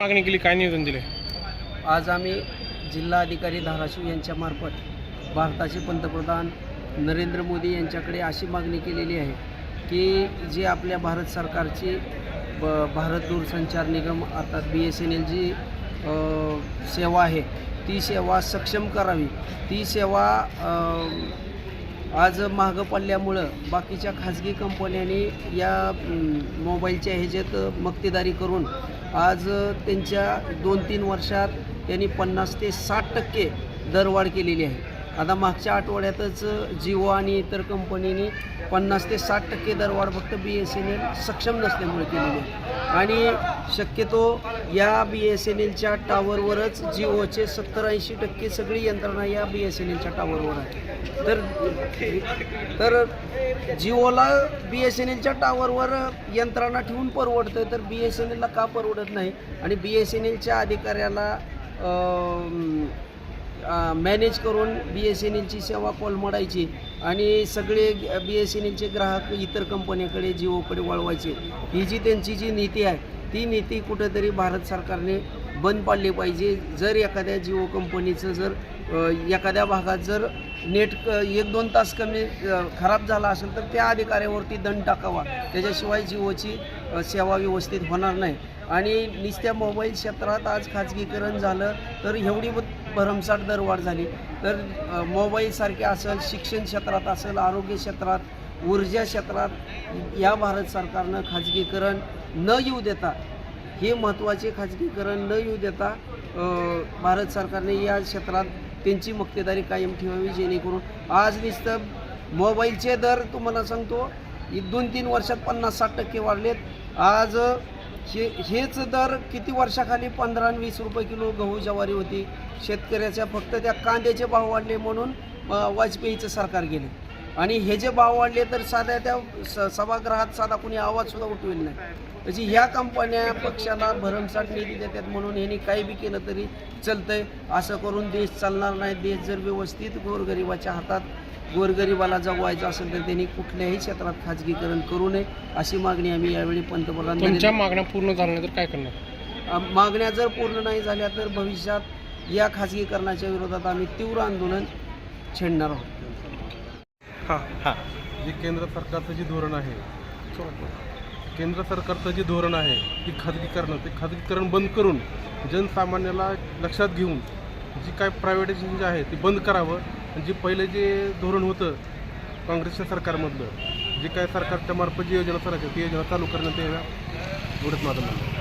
मागणी केली काय निवेदन दिले? आज आम्ही जिल्हा अधिकारी धाराशिव यांच्यामार्फत भारताचे पंतप्रधान नरेंद्र मोदी यांच्याकडे अशी मागणी केलेली आहे की जी आपल्या भारत सरकारची ब भारत दूरसंचार निगम अर्थात बी एस एन एल जी सेवा आहे ती सेवा सक्षम करावी. ती सेवा आज महागं पडल्यामुळं बाकीच्या खाजगी कंपन्यांनी या मोबाईलच्या ह्याच्यात मक्तेदारी करून आज त्यांच्या दोन तीन वर्षात त्यांनी पन्नास ते साठ टक्के दरवाढ केलेली आहे. आता मागच्या आठवड्यातच जिओ आणि इतर कंपनीने पन्नास ते साठ टक्के दरवाढ फक्त बी एस एन एल सक्षम नसल्यामुळे केलेली आहे. आणि शक्यतो या बी एस एन एलच्या टावरवरच जिओचे सत्तर ऐंशी टक्के सगळी यंत्रणा या बी एस एन एलच्या टावरवर आहे. तर तर जिओला बी एस एन एलच्या टावरवर यंत्रणा ठेवून परवडतं तर बी एस एन एलला का परवडत नाही? आणि बी एस एन एलच्या अधिकाऱ्याला मॅनेज करून बी एस एन एलची सेवा कोलमडायची आणि सगळे बी एस एन एलचे ग्राहक इतर कंपन्याकडे जिओकडे वळवायचे. ही जी त्यांची जी नीती आहे ती नीती कुठेतरी भारत सरकारने बंद पाडली पाहिजे. जर एखाद्या जिओ कंपनीचं जर एखाद्या भागात जर नेट एक दोन तास कमी खराब झाला असेल तर त्या अधिकाऱ्यावरती दंड टाकावा. त्याच्याशिवाय जिओची सेवा व्यवस्थित होणार नाही. आणि नुसत्या मोबाईल क्षेत्रात आज खाजगीकरण झालं तर एवढी भरमसाठ दरवाढ झाली. तर मोबाईलसारखे असेल शिक्षण क्षेत्रात असेल आरोग्य क्षेत्रात ऊर्जा क्षेत्रात या भारत सरकारनं खाजगीकरण न येऊ देता हे महत्त्वाचे खाजगीकरण न येऊ देता भारत सरकारने या क्षेत्रात त्यांची मक्तेदारी कायम ठेवावी जेणेकरून आज नुसतं मोबाईलचे दर तुम्हाला सांगतो दोन तीन वर्षात पन्नास साठ टक्के वाढलेत. आज हे हेच दर किती वर्षाखाली पंधरा आणि वीस रुपये किलो गहू ज्वारी होती? शेतकऱ्याच्या फक्त त्या कांद्याचे भाव वाढले म्हणून वाजपेयीचं सरकार गेले. आणि हे जे भाव वाढले तर साध्या त्या स सभागृहात साधा कोणी आवाजसुद्धा उठवेल नाही. तशी ह्या कंपन्या पक्षाला भरमसाठ निधी देतात म्हणून ह्यांनी काही बी केलं तरी चलतंय. असं करून देश चालणार नाही. देश जर व्यवस्थित गोरगरिबाच्या हातात गोरगरिबाला जगवायचं असेल तर त्यांनी कुठल्याही क्षेत्रात खाजगीकरण करू नये अशी मागणी आम्ही यावेळी पंतप्रधान तुमच्या मागण्या पूर्ण झाल्या नाही तर काय करणार? मागण्या जर पूर्ण नाही झाल्या तर भविष्यात या खाजगीकरणाच्या विरोधात आम्ही तीव्र आंदोलन छेडणार आहोत. हां. हां. जे केंद्र सरकारचं जे धोरण आहे केंद्र सरकारचं जे धोरण आहे की खाजगीकरण ते खाजगीकरण बंद करून जनसामान्याला लक्षात घेऊन जी काय प्रायव्हेटायझेशन जे आहे ते बंद करावं जे पहिले जे धोरण होतं काँग्रेसच्या सरकारमधलं जे काय सरकारच्या मार्फत जी योजना चालायची ती योजना चालू करण्यात याव्या एवढंच माझं म्हणणं